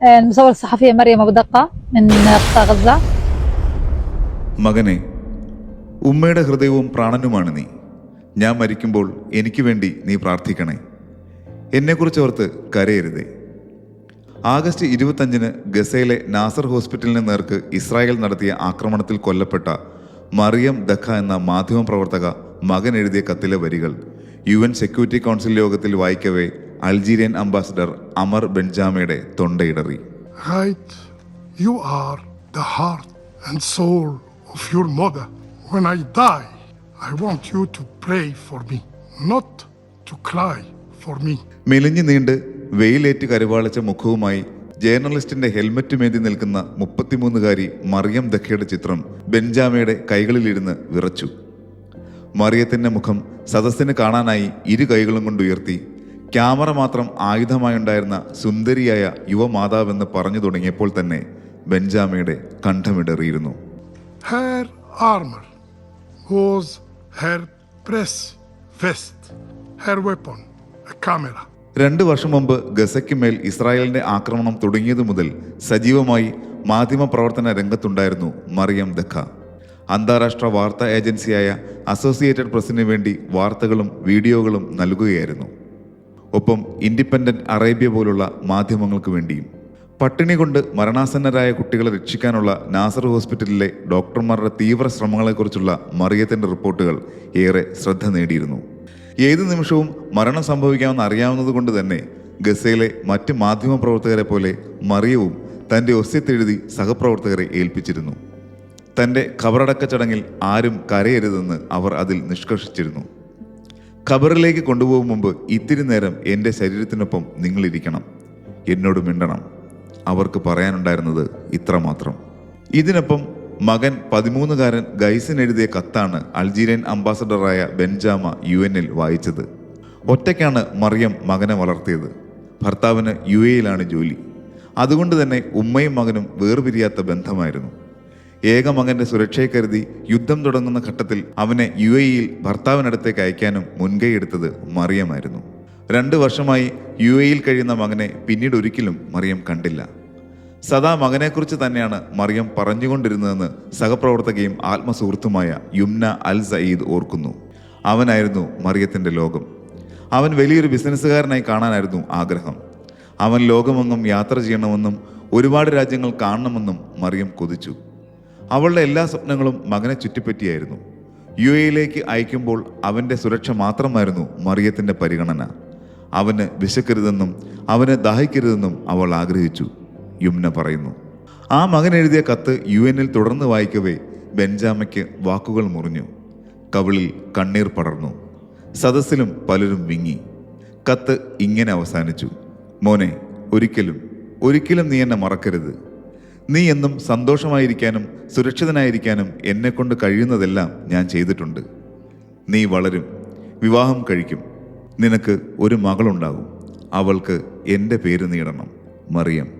المصورة الصحفية مريم أبو دقة من قطاع غزة മകനെ ഉമ്മയുടെ ഹൃദയവും പ്രാണനുമാണ് നീ ഞാൻ മരിക്കുമ്പോൾ എനിക്ക് വേണ്ടി നീ പ്രാർത്ഥിക്കണേ എന്നെക്കുറിച്ച് ഓർത്ത് കരയരുതേ ആഗസ്റ്റ് ഇരുപത്തഞ്ചിന് ഗസയിലെ നാസർ ഹോസ്പിറ്റലിന് നേർക്ക് ഇസ്രായേൽ നടത്തിയ ആക്രമണത്തിൽ കൊല്ലപ്പെട്ട മറിയം ദഖ എന്ന മാധ്യമപ്രവർത്തക മകൻ എഴുതിയ കത്തിലെ വരികൾ യു എൻ സെക്യൂരിറ്റി കൗൺസിൽ യോഗത്തിൽ വായിക്കവേ അൾജീരിയൻ അംബാസഡർ അമർ ബെൻജാമയുടെ തൊണ്ടയിടറി you are the heart and soul of your mother. When I die, I want you to pray for me, not to cry for me. മെലിഞ്ഞു നീണ്ട് വെയിലേറ്റ് കരുവാളിച്ച മുഖവുമായി ജേർണലിസ്റ്റിന്റെ helmet മേന്തി നിൽക്കുന്ന മുപ്പത്തിമൂന്നുകാരി മറിയം ദഖയുടെ ചിത്രം ബെഞ്ചാമയുടെ കൈകളിലിരുന്ന് വിറച്ചു മറിയത്തിന്റെ മുഖം സദസ്സിന് കാണാനായി ഇരു കൈകളും കൊണ്ട് ഉയർത്തി ക്യാമറ മാത്രം ആയുധമായുണ്ടായിരുന്ന സുന്ദരിയായ യുവമാതാവെന്ന് പറഞ്ഞു തുടങ്ങിയപ്പോൾ തന്നെ ബെഞ്ചാമയുടെ കണ്ഠമിടറിയിരുന്നു രണ്ടു വർഷം മുമ്പ് ഗസയ്ക്ക് മേൽ ഇസ്രായേലിന്റെ ആക്രമണം തുടങ്ങിയതു മുതൽ സജീവമായി മാധ്യമപ്രവർത്തന രംഗത്തുണ്ടായിരുന്നു മറിയം ദഖ അന്താരാഷ്ട്ര വാർത്താ ഏജൻസിയായ അസോസിയേറ്റഡ് പ്രസിന് വേണ്ടി വാർത്തകളും വീഡിയോകളും നൽകുകയായിരുന്നു. ഒപ്പം ഇൻഡിപെൻഡന്റ് അറേബ്യ പോലുള്ള മാധ്യമങ്ങൾക്ക് വേണ്ടിയും. പട്ടിണി കൊണ്ട് മരണാസന്നരായ കുട്ടികളെ രക്ഷിക്കാനുള്ള നാസർ ഹോസ്പിറ്റലിലെ ഡോക്ടർമാരുടെ തീവ്ര ശ്രമങ്ങളെക്കുറിച്ചുള്ള മറിയത്തിന്റെ റിപ്പോർട്ടുകൾ ഏറെ ശ്രദ്ധ നേടിയിരുന്നു. ഏത് നിമിഷവും മരണം സംഭവിക്കാമെന്ന് അറിയാവുന്നത് കൊണ്ട് തന്നെ ഗസയിലെ മറ്റ് മാധ്യമ പ്രവർത്തകരെ പോലെ മറിയവും തന്റെ ഒസ്യത്തെഴുതി സഹപ്രവർത്തകരെ ഏൽപ്പിച്ചിരുന്നു. തന്റെ ഖബറടക്ക ചടങ്ങിൽ ആരും കരയരുതെന്ന് അവർ അതിൽ നിഷ്കർഷിച്ചിരുന്നു. ഖബറിലേക്ക് കൊണ്ടുപോകും മുമ്പ് ഇത്തിരി നേരം എന്റെ ശരീരത്തിനൊപ്പം നിങ്ങളിരിക്കണം. എന്നോട് മിണ്ടണം. അവർക്ക് പറയാനുണ്ടായിരുന്നത് ഇത്രമാത്രം. ഇതിനൊപ്പം മകൻ പതിമൂന്നുകാരൻ ഗൈസൻ എഴുതിയ കത്താണ് അൾജീരിയൻ അംബാസഡറായ ബെൻജാമ യു എന്നിൽ വായിച്ചത്. ഒറ്റയ്ക്കാണ് മറിയം മകനെ വളർത്തിയത്. ഭർത്താവിന് യു എയിലാണ് ജോലി. അതുകൊണ്ട് തന്നെ ഉമ്മയും മകനും വേർപിരിയാത്ത ബന്ധമായിരുന്നു. ഏക മകന്റെ സുരക്ഷയെ കരുതി യുദ്ധം തുടങ്ങുന്ന ഘട്ടത്തിൽ അവനെ യു എയിൽ ഭർത്താവിനടുത്തേക്ക് അയക്കാനും മുൻകൈയെടുത്തത് മറിയമായിരുന്നു. രണ്ട് വർഷമായി യു എയിൽ കഴിയുന്ന മകനെ പിന്നീട് ഒരിക്കലും മറിയം കണ്ടില്ല. സദാ മകനെക്കുറിച്ച് തന്നെയാണ് മറിയം പറഞ്ഞുകൊണ്ടിരുന്നതെന്ന് സഹപ്രവർത്തകയും ആത്മസുഹൃത്തുമായ യുംന അൽ സയീദ് ഓർക്കുന്നു. അവനായിരുന്നു മറിയത്തിന്റെ ലോകം. അവൻ വലിയൊരു ബിസിനസ്സുകാരനായി കാണാനായിരുന്നു ആഗ്രഹം. അവൻ ലോകമെങ്ങും യാത്ര ചെയ്യണമെന്നും ഒരുപാട് രാജ്യങ്ങൾ കാണണമെന്നും മറിയം കൊതിച്ചു. അവളുടെ എല്ലാ സ്വപ്നങ്ങളും മകനെ ചുറ്റിപ്പറ്റിയായിരുന്നു. യു എയിലേക്ക് അയക്കുമ്പോൾ അവന്റെ സുരക്ഷ മാത്രമായിരുന്നു മറിയത്തിന്റെ പരിഗണന. അവന് വിശക്കരുതെന്നും അവന് ദാഹിക്കരുതെന്നും അവൾ ആഗ്രഹിച്ചു. യുമ്ന പറയുന്നു ആ മകൻ എഴുതിയ കത്ത് യു എന്നിൽ തുടർന്ന് വായിക്കവേ ബെഞ്ചാമയ്ക്ക് വാക്കുകൾ മുറിഞ്ഞു. കവിളിൽ കണ്ണീർ പടർന്നു. സദസ്സിലും പലരും വിങ്ങി. കത്ത് ഇങ്ങനെ അവസാനിച്ചു മോനെ ഒരിക്കലും ഒരിക്കലും നീ എന്നെ മറക്കരുത്. നീ എന്നും സന്തോഷമായിരിക്കാനും സുരക്ഷിതനായിരിക്കാനും എന്നെക്കൊണ്ട് കഴിയുന്നതെല്ലാം ഞാൻ ചെയ്തിട്ടുണ്ട്. നീ വളരും വിവാഹം കഴിക്കും. നിനക്ക് ഒരു മകളുണ്ടാകും. അവൾക്ക് എന്റെ പേര് നീടണം. മറിയം.